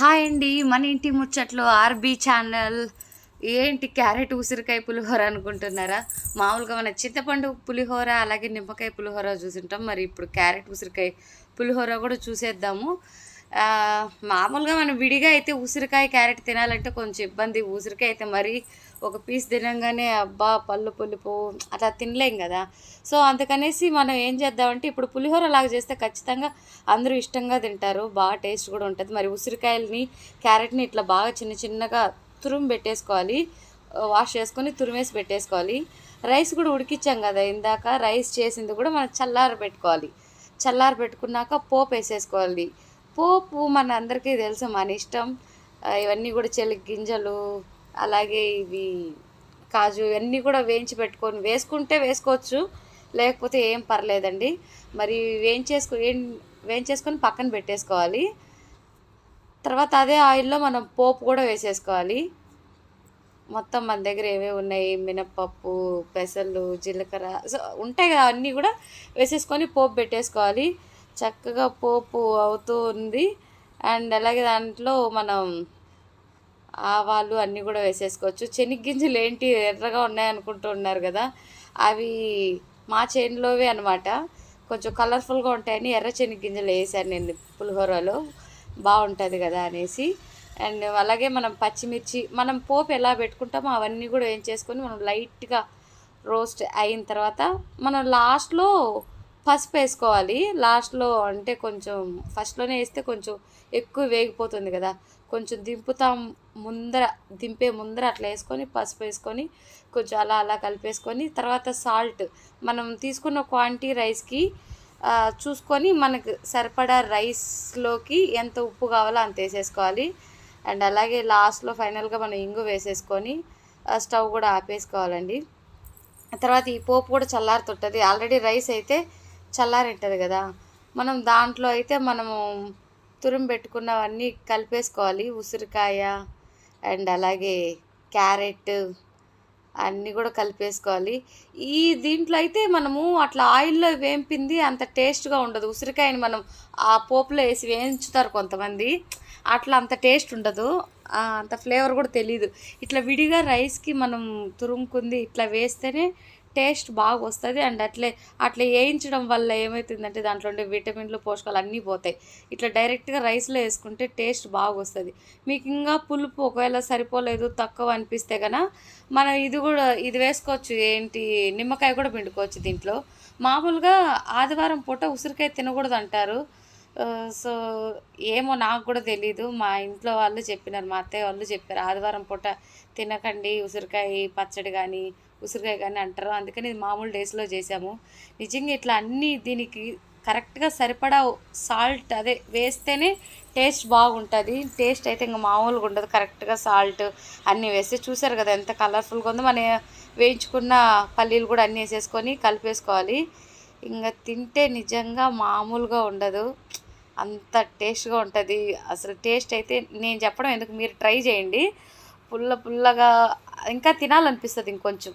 Hi అండి మన ఇంటి ముచ్చట్లు ఆర్బీ ఛానల్. ఏంటి క్యారెట్ ఉసిరికాయ పులిహోర అనుకుంటున్నారా? మామూలుగా మన చింతపండు పులిహోర అలాగే నిమ్మకాయ పులిహోర చూసింటాం. మరి ఇప్పుడు క్యారెట్ ఉసిరికాయ పులిహోర కూడా చూసేద్దాము. మామూలుగా మనం విడిగా అయితే ఉసిరికాయ క్యారెట్ తినాలంటే కొంచెం ఇబ్బంది. ఉసిరికాయ అయితే మరీ ఒక పీస్ తినంగానే అబ్బా పళ్ళు పులుపు అట్లా తినలేం కదా. సో అందుకనేసి మనం ఏం చేద్దామంటే ఇప్పుడు పులిహోర లాగా చేస్తే ఖచ్చితంగా అందరూ ఇష్టంగా తింటారు. బాగా టేస్ట్ కూడా ఉంటుంది. మరి ఉసిరికాయలని క్యారెట్ని ఇట్లా బాగా చిన్న చిన్నగా తురుము పెట్టేసుకోవాలి. వాష్ చేసుకొని తురిమేసి పెట్టేసుకోవాలి. రైస్ కూడా ఉడికిచ్చాం కదా ఇందాక. రైస్ చేసింది కూడా మనం చల్లార పెట్టుకోవాలి చల్లార పెట్టుకున్నాక పోపు వేసేసుకోవాలి. పోపు మన అందరికీ తెలుసు మన ఇష్టం. ఇవన్నీ కూడా చెల్లి గింజలు అలాగే ఇవి కాజు ఇవన్నీ కూడా వేయించి పెట్టుకొని వేసుకుంటే వేసుకోవచ్చు లేకపోతే ఏం పర్లేదండి. మరి వేయించేసుకు వేయించేసుకొని పక్కన పెట్టేసుకోవాలి. తర్వాత అదే ఆయిల్లో మనం పోపు కూడా వేసేసుకోవాలి. మొత్తం మన దగ్గర ఏమేమి ఉన్నాయి? మినప్పప్పు పెసలు జీలకర్ర సో ఉంటాయి కదా అన్నీ కూడా వేసేసుకొని పోపు పెట్టేసుకోవాలి. చక్కగా పోపు అవుతూ ఉంది. అండ్ అలాగే దాంట్లో మనం ఆవాలు అన్నీ కూడా వేసేసుకోవచ్చు. చెనిగ్గింజలు ఏంటి? ఎర్రగా ఉన్నాయనుకుంటూ ఉన్నారు కదా. అవి మా చేనులోవే అనమాట కొంచెం కలర్ఫుల్గా ఉంటాయని ఎర్ర చెనిగ్గింజలు వేసాను నేను పులిహోరలో. బాగుంటుంది కదా అనేసి. అండ్ అలాగే మనం పచ్చిమిర్చి మనం పోపు ఎలా పెట్టుకుంటామో అవన్నీ కూడా ఏం చేసుకొని మనం లైట్గా రోస్ట్ అయిన తర్వాత మనం లాస్ట్లో పసుపు వేసుకోవాలి. లాస్ట్లో అంటే కొంచెం ఫస్ట్లోనే వేస్తే కొంచెం ఎక్కువ వేగిపోతుంది కదా. కొంచెం దింపుతాం ముందర దింపే ముందర అట్లా వేసుకొని పసుపు వేసుకొని కొంచెం అలా అలా కలిపేసుకొని తర్వాత సాల్ట్ మనం తీసుకున్న క్వాంటిటీ రైస్కి చూసుకొని మనకు సరిపడా రైస్లోకి ఎంత ఉప్పు కావాలో అంత వేసేసుకోవాలి. అండ్ అలాగే లాస్ట్లో ఫైనల్గా మనం ఇంగు వేసేసుకొని స్టవ్ కూడా ఆపేసుకోవాలండి. తర్వాత ఈ పోపు కూడా చల్లారుతుంటుంది ఆల్రెడీ రైస్ అయితే చల్లారింటుంది కదా. మనం దాంట్లో అయితే మనము తురుము పెట్టుకున్నవన్నీ కలిపేసుకోవాలి. ఉసిరికాయ అండ్ అలాగే క్యారెట్ అన్నీ కూడా కలిపేసుకోవాలి. ఈ దీంట్లో అయితే మనము అట్లా ఆయిల్లో వేంపింది అంత టేస్ట్గా ఉండదు. ఉసిరికాయని మనం ఆ పోపులో వేసి వేయించుతారు కొంతమంది. అట్లా అంత టేస్ట్ ఉండదు. అంత ఫ్లేవర్ కూడా తెలియదు ఇట్లా విడిగా రైస్కి మనం తురుముకుంది ఇట్లా వేస్తేనే టేస్ట్ బాగా వస్తుంది అండ్ అట్లే అట్లా వేయించడం వల్ల ఏమవుతుందంటే దాంట్లో ఉండే విటమిన్లు పోషకాలు అన్నీ పోతాయి. ఇట్లా డైరెక్ట్గా రైస్లో వేసుకుంటే టేస్ట్ బాగా వస్తుంది మీకు ఇంకా పులుపు ఒకవేళ సరిపోలేదు తక్కువ అనిపిస్తే కనుక మనం ఇది కూడా ఇది వేసుకోవచ్చు. ఏంటి నిమ్మకాయ కూడా పిండుకోవచ్చు దీంట్లో. మామూలుగా ఆదివారం పూట ఉసిరికాయ తినకూడదు అంటారు సో ఏమో నాకు కూడా తెలీదు. మా ఇంట్లో వాళ్ళు చెప్పినారు మా అత్తయ్య వాళ్ళు చెప్పారు ఆదివారం పూట తినకండి ఉసిరికాయ పచ్చడి కానీ ఉసిరికాయ కానీ అంటారు. అందుకని ఇది మామూలు డేస్లో చేసాము నిజంగా ఇట్లా అన్నీ దీనికి కరెక్ట్గా సరిపడా సాల్ట్ అదే వేస్తేనే టేస్ట్ బాగుంటుంది. టేస్ట్ అయితే ఇంకా మామూలుగా ఉండదు. కరెక్ట్గా సాల్ట్ అన్నీ వేస్తే చూసారు కదా ఎంత కలర్ఫుల్గా ఉందో. మన వేయించుకున్న పల్లీలు కూడా అన్నీ వేసేసుకొని కలిపేసుకోవాలి. ఇంకా తింటే నిజంగా మామూలుగా ఉండదు. అంత టేస్ట్గా ఉంటుంది. అసలు టేస్ట్ అయితే నేను చెప్పడం ఎందుకు? మీరు ట్రై చేయండి. పుల్ల పుల్లగా ఇంకా తినాలనిపిస్తుంది ఇంకొంచెం.